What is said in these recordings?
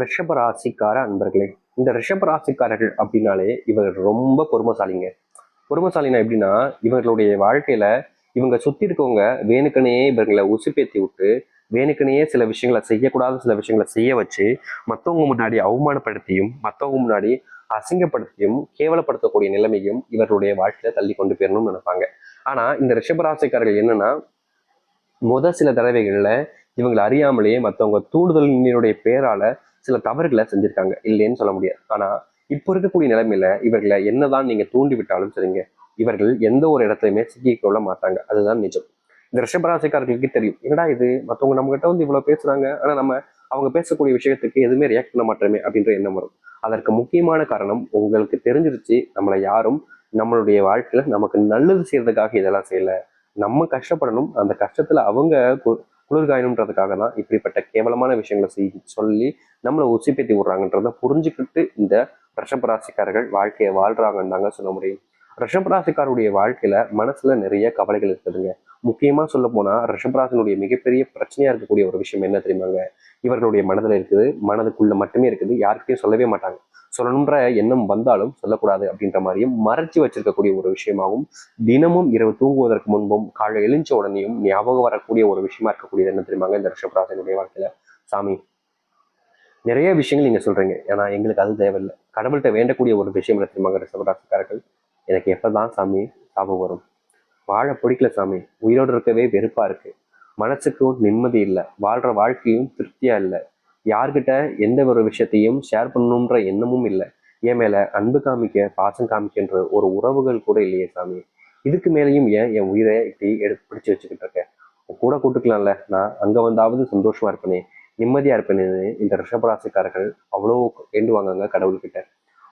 ரிஷப ராசிக்கார அன்பர்களே இந்த ரிஷப ராசிக்காரர்கள் அப்படின்னாலே இவர் ரொம்ப பொறுமைசாலிங்க. பொறுமைசாலினா எப்படின்னா இவர்களுடைய வாழ்க்கையில இவங்க சுத்தி இருக்கவங்க வேணுக்கனையே இவர்களை உசுப்பேத்தி விட்டு வேணுக்கனையே சில விஷயங்களை செய்யக்கூடாத சில விஷயங்களை செய்ய வச்சு மற்றவங்க முன்னாடி அவமானப்படுத்தியும் மற்றவங்க முன்னாடி அசிங்கப்படுத்தியும் கேவலப்படுத்தக்கூடிய நிலைமையும் இவர்களுடைய வாழ்க்கையில தள்ளி கொண்டு போயிடணும்னு நினைப்பாங்க. ஆனா இந்த ரிஷபராசிக்காரர்கள் என்னன்னா முத சில தடவைகள்ல இவங்களை அறியாமலேயே மற்றவங்க தூண்டுதலினுடைய பேரால சில தவறுகளை செஞ்சுருக்காங்க. இல்லைன்னு சொல்ல முடியாது. ஆனால் இப்போ இருக்கக்கூடிய நிலைமையில இவர்களை என்னதான் நீங்க தூண்டி விட்டாலும் சரிங்க இவர்கள் எந்த ஒரு இடத்துலையுமே சிக்கிக்கொள்ள மாட்டாங்க. அதுதான் நிஜம். இந்த ரிஷபராசிக்காரர்களுக்கு தெரியும். என்னடா இது? மற்றவங்க நம்ம கிட்ட வந்து இவ்வளவு பேசுறாங்க. ஆனா நம்ம அவங்க பேசக்கூடிய விஷயத்துக்கு எதுவுமே ரியாக்ட் பண்ண மாட்டோமே அப்படின்ற எண்ணம் வரும். அதற்கு முக்கியமான காரணம் உங்களுக்கு தெரிஞ்சிருச்சு. நம்மளை யாரும் நம்மளுடைய வாழ்க்கையில நமக்கு நல்லது செய்யறதுக்காக இதெல்லாம் செய்யல. நம்ம கஷ்டப்படணும். அந்த கஷ்டத்துல அவங்க குளிர்காயணுன்றதுக்காக தான் இப்படிப்பட்ட கேவலமான விஷயங்களை செய் சொல்லி நம்மளை உசிப்பேத்தி விடுறாங்கன்றத புரிஞ்சுக்கிட்டு இந்த ரிஷபராசிக்காரர்கள் வாழ்க்கையை வாழ்றாங்கன்னு தாங்க சொல்ல முடியும். ரிஷபராசிக்காருடைய வாழ்க்கையில மனசுல நிறைய கவலைகள் இருக்குதுங்க. முக்கியமா சொல்ல போனா ரிஷபராசனுடைய மிகப்பெரிய பிரச்சனையா இருக்கக்கூடிய ஒரு விஷயம் என்ன தெரியுமாங்க? இவர்களுடைய மனதுல இருக்குது மனதுக்குள்ள மட்டுமே இருக்குது யாருக்கிட்டையும் சொல்லவே மாட்டாங்க. சொல்லணுன்ற எண்ணம் வந்தாலும் சொல்லக்கூடாது அப்படின்ற மாதிரியும் மறைச்சு வச்சிருக்கக்கூடிய ஒரு விஷயமாகவும் தினமும் இரவு தூங்குவதற்கு முன்பும் காலை எழுந்த உடனேயும் ஞாபகம் வரக்கூடிய ஒரு விஷயமா இருக்கக்கூடியது என்ன தெரியுமாங்க இந்த ரிஷபராசனுடைய வாழ்க்கையில? சாமி நிறைய விஷயங்கள் நீங்க சொல்றீங்க. ஏன்னா எங்களுக்கு அது தேவையில்லை. கடவுள்கிட்ட வேண்டக்கூடிய ஒரு விஷயம் என்ன தெரியுமாங்க ரிஷபராசிக்காரர்கள் எனக்கு எப்பதான் சாமி சாபம் வரும்? வாழ பிடிக்கல சாமி. உயிரோடு இருக்கவே வெறுப்பா இருக்கு. மனசுக்கும் நிம்மதி இல்லை. வாழ்ற வாழ்க்கையும் திருப்தியா இல்லை. யார்கிட்ட எந்த ஒரு விஷயத்தையும் ஷேர் பண்ணணுன்ற எண்ணமும் இல்லை. என் மேல அன்பு காமிக்க பாசம் காமிக்கின்ற ஒரு உறவுகள் கூட இல்லையே சாமி. இதுக்கு மேலேயும் ஏன் என் உயிரை இப்படி எடுத்து பிடிச்சு வச்சுக்கிட்டு இருக்கேன் உன் கூட கூட்டுக்கலாம்ல. நான் அங்கே வந்தாவது சந்தோஷமா இருப்பேனே நிம்மதியா இருப்பேனேன்னு இந்த ரிஷபராசிக்காரர்கள் அவ்வளோ வேண்டுவாங்க கடவுள்கிட்ட.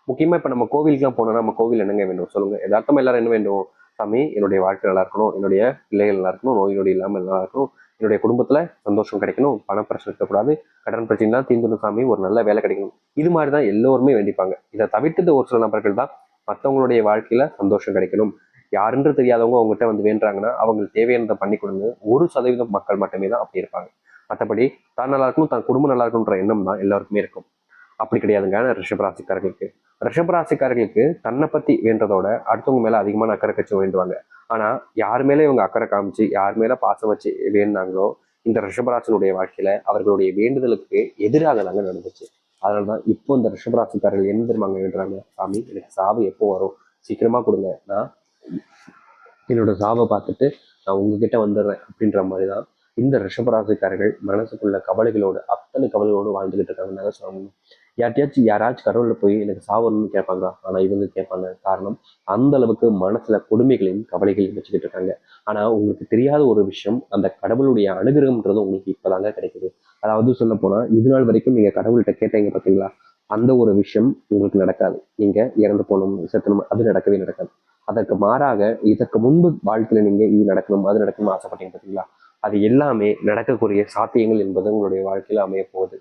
முக்கியமா இப்போ நம்ம கோவிலுக்குலாம் போனோம்னா நம்ம கோவில் என்னங்க வேண்டும் சொல்லுங்கள் யதார்த்தமா எல்லாரும் என்ன வேண்டும் சாமி என்னுடைய வாழ்க்கை நல்லா இருக்கணும். என்னுடைய பிள்ளைகள் நல்லா இருக்கணும். நோய் நொடி இல்லாமல் நல்லா இருக்கணும். என்னுடைய குடும்பத்துல சந்தோஷம் கிடைக்கணும். பண பிரச்சனை இருக்கக்கூடாது. கடன் பிரச்சனைலாம் தீந்துடும் சாமி. ஒரு நல்ல வேலை கிடைக்கணும். இது மாதிரி தான் எல்லோருமே வேண்டிப்பாங்க. இதை தவிர்த்தது ஒரு சில நபர்கள் தான் மற்றவங்களுடைய வாழ்க்கையில சந்தோஷம் கிடைக்கணும். யாருன்று தெரியாதவங்க அவங்ககிட்ட வந்து வேண்டுறாங்கன்னா அவங்களுக்கு தேவையானதை பண்ணி கொடுங்க. ஒரு சதவீதம் மக்கள் மட்டுமே தான் அப்படி இருப்பாங்க. மற்றபடி தான் நல்லா இருக்கணும் தான் குடும்பம் நல்லா இருக்கணுன்ற எண்ணம் தான் எல்லாருக்குமே இருக்கும். அப்படி கிடையாதுங்க. ரிஷபராசிக்காரர்களுக்கு ரிஷபராசிக்காரர்களுக்கு தன்னை பற்றி வேண்டதோட அடுத்தவங்க மேலே அதிகமான அக்கறை கட்சி வேண்டுவாங்க. ஆனால் யார் மேலே இவங்க அக்கறை காமிச்சு யார் மேலே பாசம் வச்சு வேணுனாங்களோ இந்த ரிஷபராசனுடைய வாழ்க்கையில் அவர்களுடைய வேண்டுதலுக்கு எதிராக தாங்க நடந்துச்சு. அதனாலதான் இப்போ இந்த ரிஷபராசிக்காரர்கள் என்ன தெரியுமாங்க வேண்டுறாங்க? சாமி எனக்கு சாவு எப்போ வரும்? சீக்கிரமாக கொடுங்க. நான் என்னோட சாவை பார்த்துட்டு நான் உங்ககிட்ட வந்துடுறேன் அப்படின்ற மாதிரி தான் இந்த ரிஷபராசிக்காரர்கள் மனசுக்குள்ள கவலைகளோடு அத்தனை கவலைகளோடு வாழ்ந்துகிட்டு இருக்காங்க சொல்லணும். யார்ட்டையாச்சும் யாராச்சும் கடவுளில் போய் எனக்கு சாவணும்னு கேட்பாங்க ஆனால் இவங்க கேட்பாங்க. காரணம் அந்த அளவுக்கு மனசுல கொடுமைகளையும் கவலைகளையும் வச்சுக்கிட்டு இருக்காங்க. ஆனால் உங்களுக்கு தெரியாத ஒரு விஷயம் அந்த கடவுளுடைய அனுகிரகம்ன்றது உங்களுக்கு இப்போதாங்க கிடைக்குது. அதாவது சொல்ல போனால் இது நாள் வரைக்கும் நீங்கள் கடவுள்கிட்ட கேட்டீங்க பார்த்தீங்களா அந்த ஒரு விஷயம் உங்களுக்கு நடக்காது. நீங்க இறந்து போகணும் செத்தணும் அது நடக்கவே நடக்காது. அதற்கு மாறாக இதற்கு முன்பு வாழ்க்கையில நீங்க இது நடக்கணும் அது நடக்கணும் ஆசைப்பட்டீங்க பார்த்தீங்களா அது எல்லாமே நடக்கக்கூடிய சாத்தியங்கள் என்பது உங்களுடைய வாழ்க்கையில் அமைய போகுது.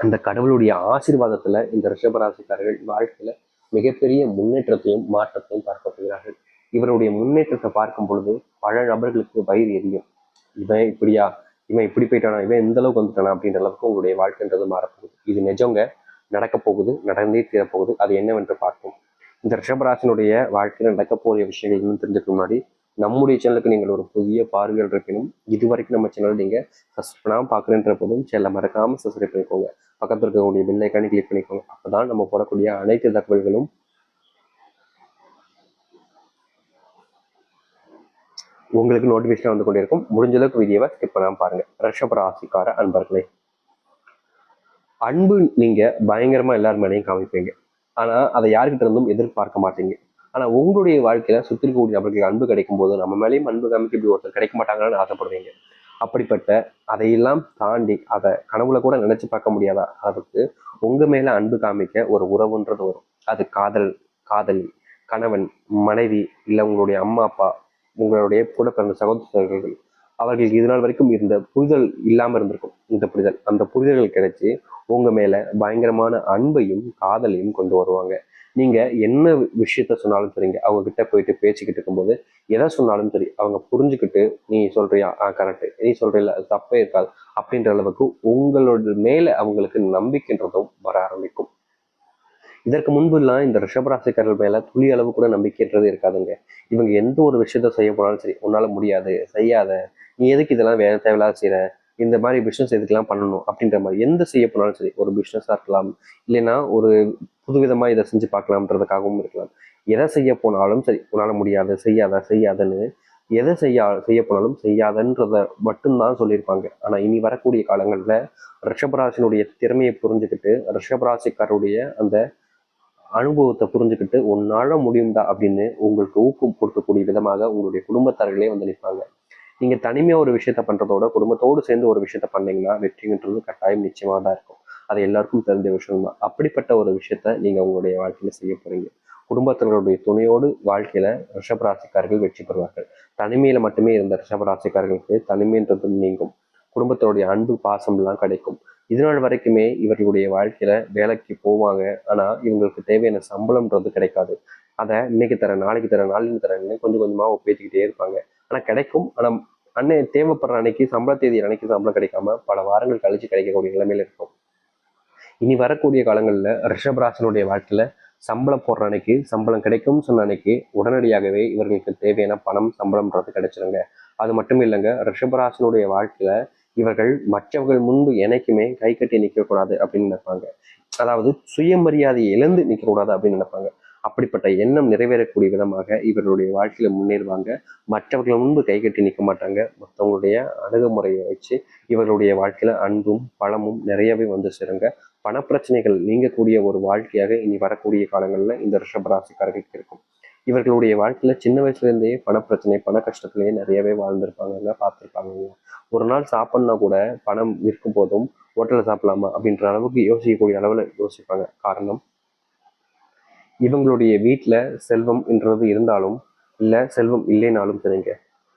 அந்த கடவுளுடைய ஆசீர்வாதத்தில் இந்த ரிஷபராசிக்காரர்கள் வாழ்க்கையில மிகப்பெரிய முன்னேற்றத்தையும் மாற்றத்தையும் பார்க்க போகிறார்கள் இவருடைய முன்னேற்றத்தை பார்க்கும் பொழுது பல நபர்களுக்கு வயிறு எரியும். இவன் இப்படியா? இவன் இப்படி போயிட்டானா? இவன் எந்த அளவுக்கு வந்துட்டானா? அப்படின்ற அளவுக்கு உங்களுடைய வாழ்க்கைன்றது மாறப்போகுது. இது நிஜங்க. நடக்க போகுது. நடந்தே தீரப்போகுது. அது என்னவென்று பார்ப்போம். இந்த ரிஷபராசினுடைய வாழ்க்கையில் நடக்க போகிற விஷயங்கள் இன்னும் தெரிஞ்சுக்க முன்னாடி நம்முடைய சேனலுக்கு நீங்கள் ஒரு புதிய பார்வைகள் இருக்கணும். இது வரைக்கும் நம்ம சேனல் நீங்கள் சப்ஸ்கிரைப் பண்ணாமல் பார்க்குறேன்ற போதும் சேனலை மறக்காமல் சப்ஸ்கிரைப் பண்ணிக்கோங்க. பக்கத்தில் இருக்கக்கூடிய பெல் ஐக்கானி கிளிக் பண்ணிக்கோங்க. அப்பதான் நம்ம போடக்கூடிய அனைத்து தகவல்களும் உங்களுக்கு நோட்டிஃபிகேஷன் வந்து கொண்டிருக்கும். முடிஞ்சளவுக்கு வீடியோவை ஸ்கிப் பண்ணாம பாருங்க. ரிஷப ராசிக்கார அன்பர்களே. அன்பு நீங்கள் பயங்கரமாக எல்லார் மேலேயும் காமிப்பீங்க. ஆனால் அதை யாருக்கிட்ட இருந்தும் எதிர்பார்க்க மாட்டீங்க. ஆனால் உங்களுடைய வாழ்க்கையில் சுற்றி இருக்கக்கூடிய நபர்களுக்கு அன்பு கிடைக்கும் போது நம்ம மேலேயும் அன்பு காமிக்க இப்படி ஒருத்தர் கிடைக்க மாட்டாங்கன்னு ஆசைப்படுவீங்க. அப்படிப்பட்ட அதையெல்லாம் தாண்டி அதை கனவுல கூட நினைச்சு பார்க்க முடியாத அளவுக்கு உங்க மேல அன்பு காமிக்க ஒரு உறவுன்றது வரும். அது காதல் காதலி கணவன் மனைவி இல்லை உங்களுடைய அம்மா அப்பா உங்களுடைய கூட பிறந்த சகோதரர்கள் அவர்களுக்கு இது நாள் வரைக்கும் இருந்த புரிதல் இல்லாமல் இருந்திருக்கும். இந்த புரிதல் அந்த புரிதல்கள் கிடைச்சி உங்க மேல பயங்கரமான அன்பையும் காதலையும் கொண்டு வருவாங்க. நீங்க என்ன விஷயத்த சொன்னாலும் சரிங்க. அவங்க கிட்ட போயிட்டு பேச்சுக்கிட்டு இருக்கும்போது எதை சொன்னாலும் சரி அவங்க புரிஞ்சுக்கிட்டு நீ சொல்றியா? ஆ கரெக்ட் நீ சொல்றில அது தப்பே இருக்காது. அப்படின்ற அளவுக்கு உங்களோட மேல அவங்களுக்கு நம்பிக்கைன்றதும் வர ஆரம்பிக்கும். இதற்கு முன்புலாம் இந்த ரிஷபராசிக்காரர்கள் மேல துளி அளவு கூட நம்பிக்கைன்றது இருக்காதுங்க. இவங்க எந்த ஒரு விஷயத்த செய்ய போனாலும் சரி உன்னால முடியாது செய்யாத. நீ எதுக்கு இதெல்லாம் வேலை தேவையில்லாத செய்யற இந்த மாதிரி பிஸ்னஸ் எதுக்கெல்லாம் பண்ணணும்? அப்படின்ற மாதிரி எந்த செய்ய போனாலும் சரி ஒரு பிஸ்னஸாக இருக்கலாம். இல்லைன்னா ஒரு புதுவிதமாக இதை செஞ்சு பார்க்கலாம்ன்றதுக்காகவும் இருக்கலாம். எதை செய்ய போனாலும் சரி உன்னால் முடியாது செய்யாத செய்யாதன்னு. எதை செய்ய செய்ய போனாலும் செய்யாதன்றத மட்டும்தான் சொல்லியிருப்பாங்க. ஆனால் இனி வரக்கூடிய காலங்களில் ரிஷபராசினுடைய திறமையை புரிஞ்சுக்கிட்டு ரிஷபராசிக்காரருடைய அந்த அனுபவத்தை புரிஞ்சுக்கிட்டு உன்னால் முடியும்டா அப்படின்னு உங்களுக்கு ஊக்கம் கொடுக்கக்கூடிய விதமாக உங்களுடைய குடும்பத்தார்களே வந்து நிற்பாங்க. நீங்கள் தனிமையாக ஒரு விஷயத்த பண்ணுறதோட குடும்பத்தோடு சேர்ந்து ஒரு விஷயத்த பண்ணீங்கன்னா வெற்றின்றது கட்டாயம் நிச்சயமாக தான் இருக்கும். அது எல்லாருக்கும் தெரிஞ்ச விஷயம் தான் அப்படிப்பட்ட ஒரு விஷயத்த நீங்கள் உங்களுடைய வாழ்க்கையில் செய்ய போகிறீங்க குடும்பத்தினருடைய துணையோடு வாழ்க்கையில் ரிஷபராசிக்காரர்கள் வெற்றி பெறுவார்கள். தனிமையில் மட்டுமே இருந்த ரிஷபராசிக்காரர்களுக்கு தனிமைன்றது நீங்கும். குடும்பத்தினுடைய அன்பு பாசம்லாம் கிடைக்கும். இதனால் வரைக்குமே இவர்களுடைய வாழ்க்கையில வேலைக்கு போவாங்க. ஆனா இவங்களுக்கு தேவையான சம்பளம்ன்றது கிடைக்காது. அதை இன்னைக்கு தரேன் நாளைக்கு தரேன் நாளைக்கு தரேன்னு கொஞ்சம் கொஞ்சமா பேத்திக்கிட்டே இருப்பாங்க. ஆனா கிடைக்கும். ஆனா அன்னை தேவைப்படுற அன்னைக்கு சம்பள தேதி அன்னைக்கு சம்பளம் கிடைக்காம பல வாரங்கள் கழிச்சு கிடைக்கக்கூடிய நிலைமையில இருக்கும். இனி வரக்கூடிய காலங்களில் ரிஷபராசனுடைய வாழ்க்கையில் சம்பளம் போடுற அன்னைக்கு சம்பளம் கிடைக்கும்னு சொன்ன அன்னைக்கு உடனடியாகவே இவர்களுக்கு தேவையான பணம் சம்பளம்ன்றது கிடைச்சிருங்க. அது மட்டும் இல்லைங்க ரிஷபராசனுடைய வாழ்க்கையில் இவர்கள் மற்றவர்கள் முன்பு எனக்குமே கை கட்டி நிற்கக்கூடாது அப்படின்னு நினைப்பாங்க. அதாவது சுயமரியாதையை இழந்து நிற்கக்கூடாது அப்படின்னு நினைப்பாங்க. அப்படிப்பட்ட எண்ணம் நிறைவேறக்கூடிய விதமாக இவர்களுடைய வாழ்க்கையில முன்னேறுவாங்க. மற்றவர்கள் முன்பு கைகட்டி நிற்க மாட்டாங்க. மற்றவங்களுடைய அணுகுமுறையை வச்சு இவர்களுடைய வாழ்க்கையில அன்பும் பழமும் நிறையவே வந்து சேருங்க. பணப்பிரச்சனைகள் நீங்கக்கூடிய ஒரு வாழ்க்கையாக இனி வரக்கூடிய காலங்களில் இந்த ரிஷபராசிக்காரர்களுக்கு இருக்கும். இவர்களுடைய வாழ்க்கையில சின்ன வயசுல இருந்தே பணப்பிரச்சனை பண கஷ்டத்துலேயே நிறையவே வாழ்ந்திருப்பாங்க பார்த்துருப்பாங்க ஒரு நாள் சாப்பிட்னா கூட பணம் இருக்கும் போதும் ஹோட்டலில் சாப்பிடலாமா அப்படின்ற அளவுக்கு யோசிக்கக்கூடிய அளவில் யோசிப்பாங்க. காரணம்? இவங்களுடைய வீட்டில் செல்வம் என்றது இருந்தாலும் இல்லை செல்வம் இல்லைனாலும் சரிங்க.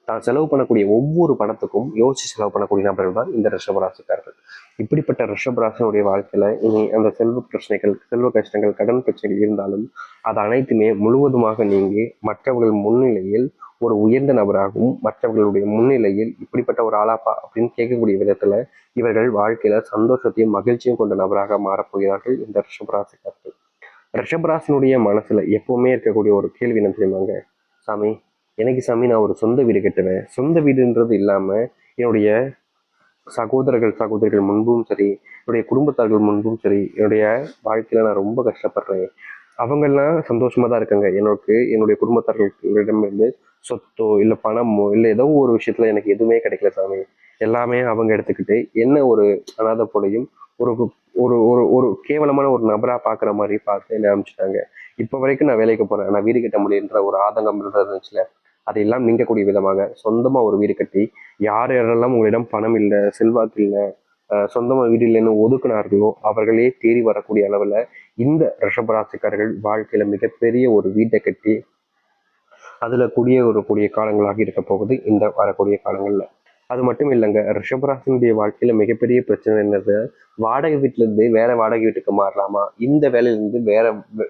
தான் செலவு பண்ணக்கூடிய ஒவ்வொரு பணத்துக்கும் யோசிச்சு செலவு பண்ணக்கூடிய நபர்கள் தான் இந்த ரிஷபராசிக்காரர்கள். இப்படிப்பட்ட ரிஷபராசனுடைய வாழ்க்கையில இனி அந்த செல்வ பிரச்சனைகள் செல்வ கஷ்டங்கள் கடன் பிரச்சனைகள் இருந்தாலும் அது அனைத்துமே முழுவதுமாக நீங்கி மற்றவர்கள் முன்னிலையில் ஒரு உயர்ந்த நபராகவும் மற்றவர்களுடைய முன்னிலையில் இப்படிப்பட்ட ஒரு ஆளாப்பா அப்படின்னு கேட்கக்கூடிய விதத்துல இவர்கள் வாழ்க்கையில சந்தோஷத்தையும் மகிழ்ச்சியும் கொண்ட நபராக மாறப்போகிறார்கள் இந்த ரிஷபராசிக்காரர்கள். ரிஷபராசனுடைய மனசுல எப்பவுமே இருக்கக்கூடிய ஒரு கேள்வி என்ன தெரியுமாங்க? சாமி எனக்கு சாமி நான் ஒரு சொந்த வீடு கட்டுவேன். சொந்த வீடுன்றது இல்லாமல் என்னுடைய சகோதரர்கள் சகோதரிகள் முன்பும் சரி என்னுடைய குடும்பத்தார்கள் முன்பும் சரி என்னுடைய வாழ்க்கையில் நான் ரொம்ப கஷ்டப்படுறேன். அவங்கெல்லாம் சந்தோஷமாக தான் இருக்காங்க. எனக்கு என்னுடைய குடும்பத்தார்களிடமிருந்து சொத்தோ இல்லை பணமோ இல்லை ஏதோ ஒரு விஷயத்தில் எனக்கு எதுவுமே கிடைக்கல சாமி. எல்லாமே அவங்க எடுத்துக்கிட்டு என்ன ஒரு அனாத போலையும் ஒரு ஒரு ஒரு ஒரு கேவலமான ஒரு நபராக பார்க்குற மாதிரி பார்த்து என்ன அனுப்பிச்சிட்டாங்க. இப்போ வரைக்கும் நான் வேலைக்கு போகிறேன் நான் வீடு கட்ட முடியுன்ற ஒரு ஆதங்கம் இருந்துச்சுல. அதையெல்லாம் நீங்கக்கூடிய விதமாக சொந்தமா ஒரு வீடு கட்டி யார் யாரெல்லாம் உங்களிடம் பணம் இல்லை செல்வாக்கு இல்லை சொந்தமா வீடு இல்லைன்னு ஒதுக்குனார்களோ அவர்களே தேடி வரக்கூடிய அளவுல இந்த ரிஷபராசிக்காரர்கள் வாழ்க்கையில மிகப்பெரிய ஒரு வீட்டை கட்டி அதுல கூடிய ஒரு கூடிய காலங்களாக இருக்க போகுது இந்த வரக்கூடிய காலங்கள்ல. அது மட்டும் இல்லைங்க ரிஷபராசினுடைய வாழ்க்கையில மிகப்பெரிய பிரச்சனை என்னது? வாடகை வீட்டுல இருந்து வேற வாடகை வீட்டுக்கு மாறலாமா? இந்த வேலையில இருந்து வேற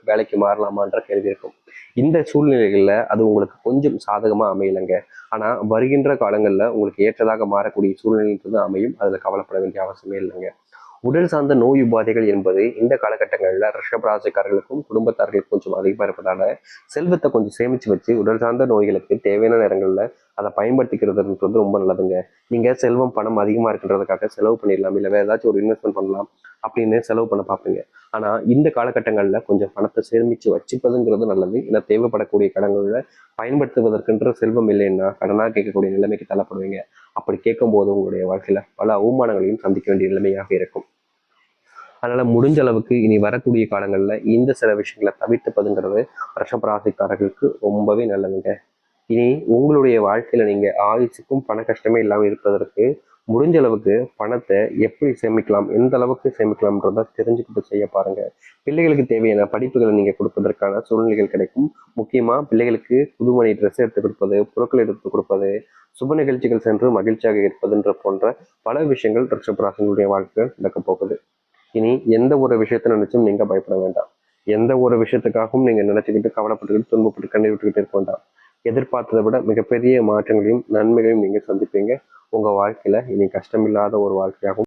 வேலைக்கு மாறலாமான்ற கேள்வி இருக்கும். இந்த சூழ்நிலைகளில் அது உங்களுக்கு கொஞ்சம் சாதகமாக அமையலைங்க. ஆனால் வருகின்ற காலங்களில் உங்களுக்கு ஏற்றதாக மாறக்கூடிய சூழ்நிலைன்றது அமையும். அதில் கவலைப்பட வேண்டிய அவசியமே இல்லைங்க. உடல் சார்ந்த நோய் உபாதைகள் என்பது இந்த காலகட்டங்களில் ரிஷபராசிக்காரர்களுக்கும் குடும்பத்தார்களுக்கும் கொஞ்சம் அதிகமாக இருப்பதால செல்வத்தை கொஞ்சம் சேமித்து வச்சு உடல் சார்ந்த நோய்களுக்கு தேவையான நேரங்களில் அதை பயன்படுத்திக்கிறதுன்றது ரொம்ப நல்லதுங்க. நீங்கள் செல்வம் பணம் அதிகமாக இருக்கின்றதுக்காக செலவு பண்ணிடலாம். இல்லை வேறு ஏதாச்சும் ஒரு இன்வெஸ்ட்மெண்ட் பண்ணலாம் அப்படின்னு செலவு பண்ண பார்ப்பீங்க. ஆனால் இந்த காலகட்டங்களில் கொஞ்சம் பணத்தை சேமித்து வச்சுப்பதுங்கிறது நல்லது. ஏன்னா தேவைப்படக்கூடிய கடன்களில் பயன்படுத்துவதற்கென்ற செல்வம் இல்லைன்னா கடனாக கேட்கக்கூடிய நிலைமைக்கு தள்ளப்படுவீங்க. அப்படி கேட்கும் போது உங்களுடைய வாழ்க்கையில் பல அவமானங்களையும் சந்திக்க வேண்டிய நிலைமையாக இருக்கும். அதனால் முடிஞ்ச அளவுக்கு இனி வரக்கூடிய காலங்களில் இந்த சில விஷயங்களை தவிர்த்துப்பதுங்கிறது ரஷபராசிக்காரர்களுக்கு ரொம்பவே நல்லதுங்க. இனி உங்களுடைய வாழ்க்கையில நீங்க ஆயுசுக்கும் பண கஷ்டமே இல்லாமல் இருப்பதற்கு முடிஞ்ச அளவுக்கு பணத்தை எப்படி சேமிக்கலாம் எந்த அளவுக்கு சேமிக்கலாம்ன்றத தெரிஞ்சுக்கிட்டு செய்ய பாருங்க. பிள்ளைகளுக்கு தேவையான படிப்புகளை நீங்க கொடுப்பதற்கான சூழ்நிலைகள் கிடைக்கும். முக்கியமா பிள்ளைகளுக்கு புதுமணி ட்ரெஸ் எடுத்து கொடுப்பது பொருட்கள் எடுத்து கொடுப்பது சுப நிகழ்ச்சிகள் சென்று மகிழ்ச்சியாக இருப்பதுன்ற போன்ற பல விஷயங்கள் ரிஷபராசனுடைய வாழ்க்கையில் நடக்க போகுது. இனி எந்த ஒரு விஷயத்தை நினைச்சும் நீங்க பயப்பட வேண்டாம். எந்த ஒரு விஷயத்துக்காகவும் நீங்க நினைச்சுக்கிட்டு கவலைப்பட்டுக்கிட்டு துன்பப்பட்டு கண்ணீர் இருக்க வேண்டாம். எதிர்பார்த்ததை விட மிகப்பெரிய மாற்றங்களையும் நன்மைகளையும் நீங்கள் சந்திப்பீங்க. உங்கள் வாழ்க்கையில் இனி கஷ்டமில்லாத ஒரு வாழ்க்கையாகவும்